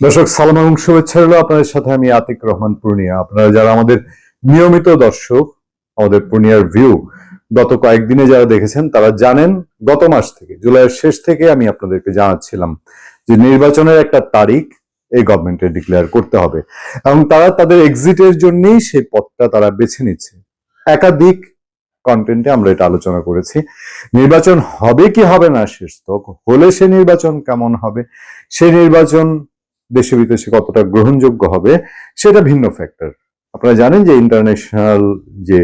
দর্শক, সালাম এবং শুভেচ্ছা রইল আপনাদের সাথে আমি আতিক রহমান পূর্ণিয়া। আপনারা যারা আমাদের নিয়মিত দর্শক, আমাদের পূর্ণিয়ার ভিউ গত কয়েকদিনে যারা দেখেছেন, তারা জানেন গত মাস থেকে, জুলাইয়ের শেষ থেকে আমি আপনাদেরকে জানাচ্ছিলাম যে নির্বাচনের একটা তারিখ এই গভর্নমেন্টে ডিক্লেয়ার করতে হবে। এবং তারা তাদের এক্সিটের জন্যই সেই পথটা তারা বেছে নিচ্ছে। একাধিক কন্টেন্টে আমরা এটা আলোচনা করেছি। নির্বাচন হবে কি হবে না, শেষ তো। হলে সে নির্বাচন কেমন হবে? সে নির্বাচন দেশে বিদেশে কতটা গ্রহণযোগ্য হবে, সেটা ভিন্ন ফ্যাক্টর আপনারা জানেন যে ইন্টারন্যাশনাল যে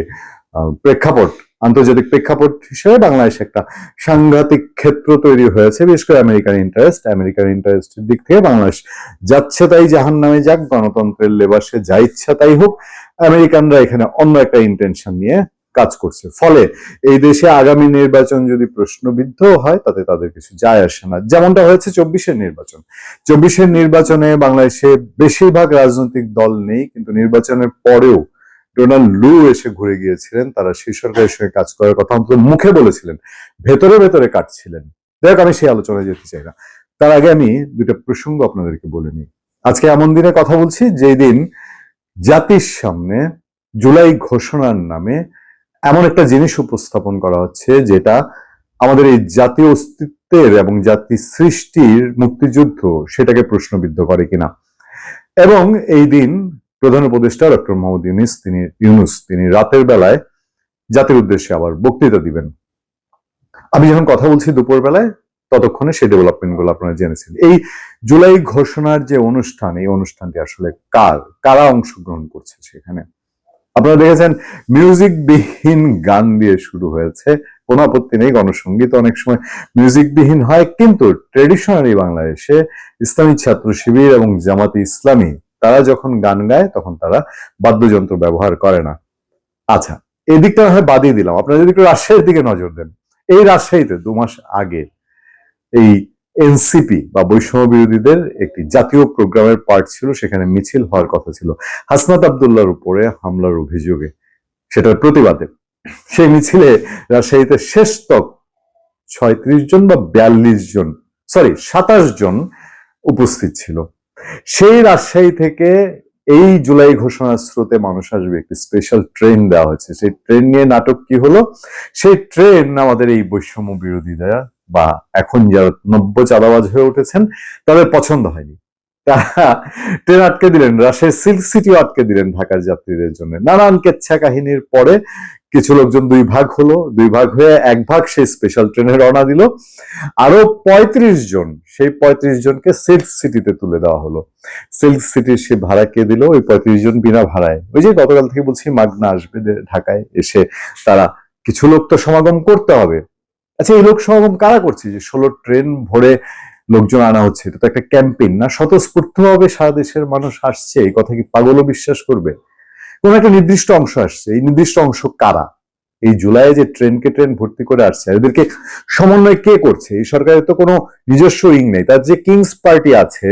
প্রেক্ষাপট, আন্তর্জাতিক প্রেক্ষাপট হিসেবে বাংলাদেশ একটা সাংঘাতিক ক্ষেত্র তৈরি হয়েছে, বিশেষ করে আমেরিকান ইন্টারেস্ট আমেরিকান ইন্টারেস্টের দিক থেকে বাংলাদেশ যাচ্ছে তাই জাহান নামে যাক, গণতন্ত্রের লেবাসে যা ইচ্ছা তাই হোক, আমেরিকানরা এখানে অন্য একটা ইন্টেনশন নিয়ে কাজ করছে। ফলে এই দেশে আগামী নির্বাচন যদি প্রশ্নবিদ্ধ হয়, তাতে তাদের কিছু যায় আসে না। যেমনটা হয়েছে চব্বিশের নির্বাচন। চব্বিশের নির্বাচনে বাংলাদেশে বেশিরভাগ রাজনৈতিক দল নেই, কিন্তু নির্বাচনের পরেও ডোনাল্ড লু এসে ঘুরে গিয়েছিলেন। তারা সেই সরকারের সঙ্গে কাজ করার কথা অন্তত মুখে বলেছিলেন। ভেতরে ভেতরে কাটছিলেন। দেখ আমি সেই আলোচনায় যেতে চাই না। তার আগে আমি দুইটা প্রসঙ্গ আপনাদেরকে বলে নিই। আজকে এমন দিনে কথা বলছি, যেই দিন জাতির সামনে জুলাই ঘোষণার নামে এমন একটা জিনিস উপস্থাপন করা হচ্ছে যেটা আমাদের এই জাতীয় অস্তিত্বের এবং জাতি সৃষ্টির মুক্তিযুদ্ধ সেটাকে প্রশ্নবিদ্ধ করে কিনা। এবং এই দিন প্রধান উপদেষ্টা ডক্টর মোহাম্মদ ইউনিস, তিনি ইউনুস, তিনি রাতের বেলায় জাতির উদ্দেশ্যে আবার বক্তৃতা দিবেন। আমি যখন কথা বলছি দুপুর বেলায়, ততক্ষণে সেই ডেভেলপমেন্টগুলো আপনারা জেনেছেন। এই জুলাই ঘোষণার যে অনুষ্ঠান, এই অনুষ্ঠানটি আসলে কার, কারা অংশগ্রহণ করছে সেখানে? আপনারা দেখেছেন মিউজিক বিহীন গান দিয়ে শুরু হয়েছে। কোনো আপত্তি নেই গণসঙ্গীত অনেক সময় মিউজিক বিহীন হয়, কিন্তু ট্রেডিশনালি বাংলাদেশে ইসলামী ছাত্র শিবির এবং জামাতি ইসলামী, তারা যখন গান গায়, তখন তারা বাদ্যযন্ত্র ব্যবহার করে না। আচ্ছা এই দিকটা হয় বাদিয়ে দিলাম। আপনারা যদি একটু রাজশাহীর দিকে নজর দেন, এই রাজশাহীতে দু মাস আগে এই এনসিপি বা বৈষম্য বিরোধীদের একটি জাতীয় প্রোগ্রামের পার্ট ছিল, সেখানে মিছিল হওয়ার কথা ছিল। হাসনাত আবদুল্লাহর উপরে হামলার অভিযোগে সেটার প্রতিবাদে সেই মিছিলে রাজশাহীতে শেষ তক ছয়ত্রিশ জন বা বিয়াল্লিশ জন সরি সাতাশ জন উপস্থিত ছিল। সেই রাজশাহী থেকে এই জুলাই ঘোষণার স্রোতে মানুষ আসবে, একটি স্পেশাল ট্রেন দেওয়া হয়েছে। সেই ট্রেন নিয়ে নাটক কি হলো? সেই ট্রেন আমাদের এই বৈষম্য বিরোধী বিরোধীরা বা এখন যারা নব্য চাঁদাবাজ হয়ে উঠেছেন, তাদের পছন্দ হয়নি। তারা ট্রেন আটকে দিলেন রাজশাহী সিল্ক সিটিও আটকে দিলেন ঢাকার যাত্রীদের জন্য। নানান কেচ্ছা কাহিনীর পরে কিছু লোকজন দুই ভাগ হলো, দুই ভাগ হয়ে এক ভাগ সেই স্পেশাল ট্রেনে রওনা দিল। আরও পঁয়ত্রিশ জন, সেই পঁয়ত্রিশ জনকে সিল্ক সিটিতে তুলে দেওয়া হলো। সিল্ক সিটির সে ভাড়া কে দিল? ওই পঁয়ত্রিশ জন বিনা ভাড়ায়। ওই যে গতকাল থেকে বলছি, মাগনা আসবে ঢাকায় এসে তারা কিছু লোক তো সমাগম করতে হবে। আচ্ছা এই লোক সমাগম কারা করছে? যে ষোলো ট্রেন ভরে লোকজন আনা হচ্ছে, এটা তো একটা ক্যাম্পেইন। না, স্বতঃস্ফূর্ত ভাবে সারা দেশের মানুষ আসছে, এই কথা কি পাগলও বিশ্বাস করবে? কোন একটা নির্দিষ্ট অংশ আসছে, এই নির্দিষ্ট অংশ কারা? এই জুলাইয়ে যে ট্রেনকে ট্রেন ভর্তি করে আসছে এদেরকে সমন্বয় কে করছে? এই সরকারের তো কোনো নিজস্ব উইং নেই। তার যে কিংস পার্টি আছে,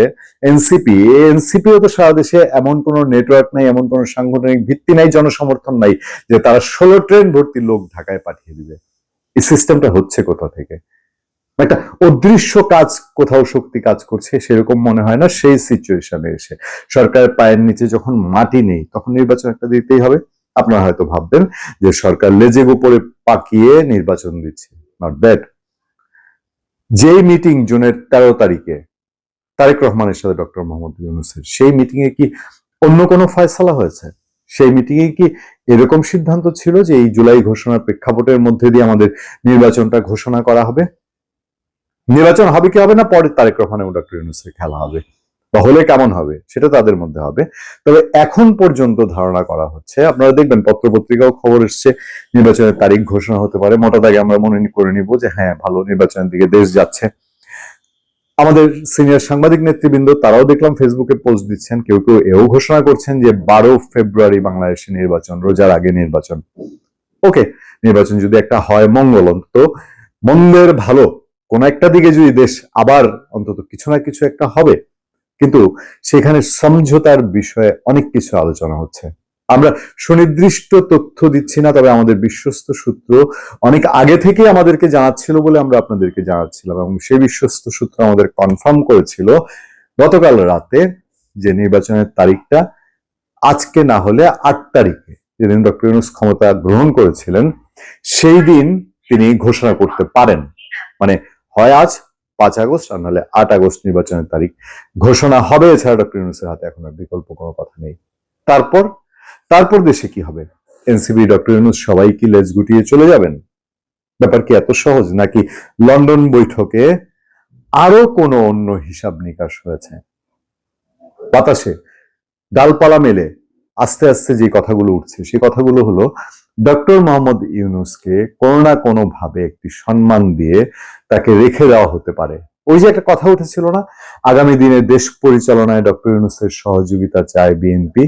এনসিপি এনসিপিও তো সারা দেশে এমন কোনো নেটওয়ার্ক নাই, এমন কোনো সাংগঠনিক ভিত্তি নাই, জনসমর্থন নাই যে তারা ষোলো ট্রেন ভর্তি লোক ঢাকায় পাঠিয়ে দিবে। এই সিস্টেমটা হচ্ছে কোথা থেকে? একটা অদৃশ্য কাজ কোথাও শক্তি কাজ করছে, সেরকম মনে হয় না, সেই সিচুয়েশনে এসে। সরকারের পায়ের নিচে যখন মাটি নেই, তখন নির্বাচন একটা দিতেই হবে। আপনারা হয়তো ভাববেন যে সরকার লেজের উপরে পাকিয়ে নির্বাচন দিচ্ছে। নট দ্যাট যেই মিটিং জুনের তেরো তারিখে, তারেক রহমানের সাথে ডক্টর মোহাম্মদ ইউনুসের, সেই মিটিং এ কি অন্য কোনো ফয়সালা হয়েছে? সেই মিটিং এ কি এরকম সিদ্ধান্ত ছিল যে এই জুলাই ঘোষণার প্রেক্ষাপটের মধ্যে দিয়ে আমাদের নির্বাচনটা ঘোষণা করা হবে? নির্বাচন হবে কি হবে না? পরে তারেক রহমান এবং ডক্টর ইউনুসের খেলা হবে। বা হলে কেমন হবে? সেটা তাদের মধ্যে হবে। তবে এখন পর্যন্ত ধারণা করা হচ্ছে, আপনারা দেখবেন পত্রপত্রিকাও খবর এসছে, নির্বাচনের তারিখ ঘোষণা হতে পারে। মোটা দাগে আমরা মনে করে নিব যে হ্যাঁ ভালো নির্বাচনের দিকে দেশ যাচ্ছে। আমাদের সিনিয়র সাংবাদিক নেতৃবৃন্দ, তারাও দেখলাম ফেসবুকে পোস্ট দিচ্ছেন। কেউ কেউ এও ঘোষণা করছেন যে বারো ফেব্রুয়ারি বাংলাদেশে নির্বাচন, রোজার আগে নির্বাচন। ওকে নির্বাচন যদি একটা হয়, মঙ্গল অন্তত। মন্দের ভালো, কোন একটা দিকে যদি দেশ আবার অন্তত কিছু না কিছু একটা হবে। কিন্তু সেখানে সমঝোতার বিষয়ে অনেক কিছু আলোচনা হচ্ছে। আমরা সুনির্দিষ্ট তথ্য দিচ্ছি না, তবে আমাদের বিশ্বস্ত সূত্র অনেক আগে থেকে আমাদেরকে জানাচ্ছিল বলে আমরা আপনাদেরকে জানাচ্ছিলাম এবং সেই বিশ্বস্ত সূত্র আমাদের কনফার্ম করেছিল গতকাল রাতে যে নির্বাচনের তারিখটা আজকে না হলে আট তারিখে যেদিন ডক্টর ইউনুস ক্ষমতা গ্রহণ করেছিলেন, সেই দিন তিনি ঘোষণা করতে পারেন। মানে হয় আজ পাঁচ আগস্ট আর নাহলে আট আগস্ট নির্বাচনের তারিখ। ঘোষণা হবে এছাড়া ডক্টর ইউনুসের হাতে এখন আর বিকল্প কোনো কথা নেই। তারপর তারপর দেশে কি হবে? এনসিবি ডক্টর ইউনুস সবাই কি লেজ গুটিয়ে চলে যাবেন? ব্যাপার কি এত সহজ? নাকি লন্ডন বৈঠকে আরও কোনো অন্য হিসাব নিকাশ হয়েছে? বাতাসে ডালপালা মেলে আস্তে আস্তে যে কথাগুলো উঠছে সেই কথাগুলো হলো ডক্টর মোহাম্মদ ইউনুসকে কোনো না কোনো ভাবে একটি সম্মান দিয়ে তাকে রেখে দেওয়া হতে পারে। ওই যে একটা কথা উঠেছিল না? আগামী দিনে দেশ পরিচালনায় ডক্টর ইউনুসের সহযোগিতা চায় বিএনপি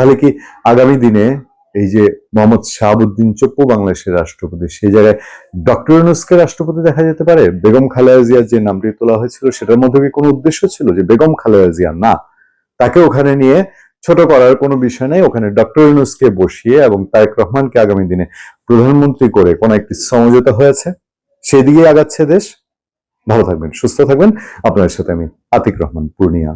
তাহলে কি আগামী দিনে এই যে মোহাম্মদ শাহাবুদ্দিন চপ্পু বাংলাদেশের রাষ্ট্রপতি, সেই জায়গায় ডক্টর ইউনুসকে রাষ্ট্রপতি দেখা যেতে পারে? বেগম খালেদা জিয়ার যে নামটি তোলা হয়েছিল, সেটার মধ্যে কি কোনো উদ্দেশ্য ছিল যে বেগম খালেদা জিয়া? না। তাকে ওখানে নিয়ে ছোট করার কোনো বিষয় নেই। ওখানে ডক্টর ইউনুসকে বসিয়ে এবং তারেক রহমানকে আগামী দিনে প্রধানমন্ত্রী করে কোনো একটি সমঝোতা হয়েছে। সেদিকে আগাচ্ছে দেশ। ভালো থাকবেন, সুস্থ থাকবেন। আপনার সাথে আমি আতিক রহমান, পূর্ণিয়া।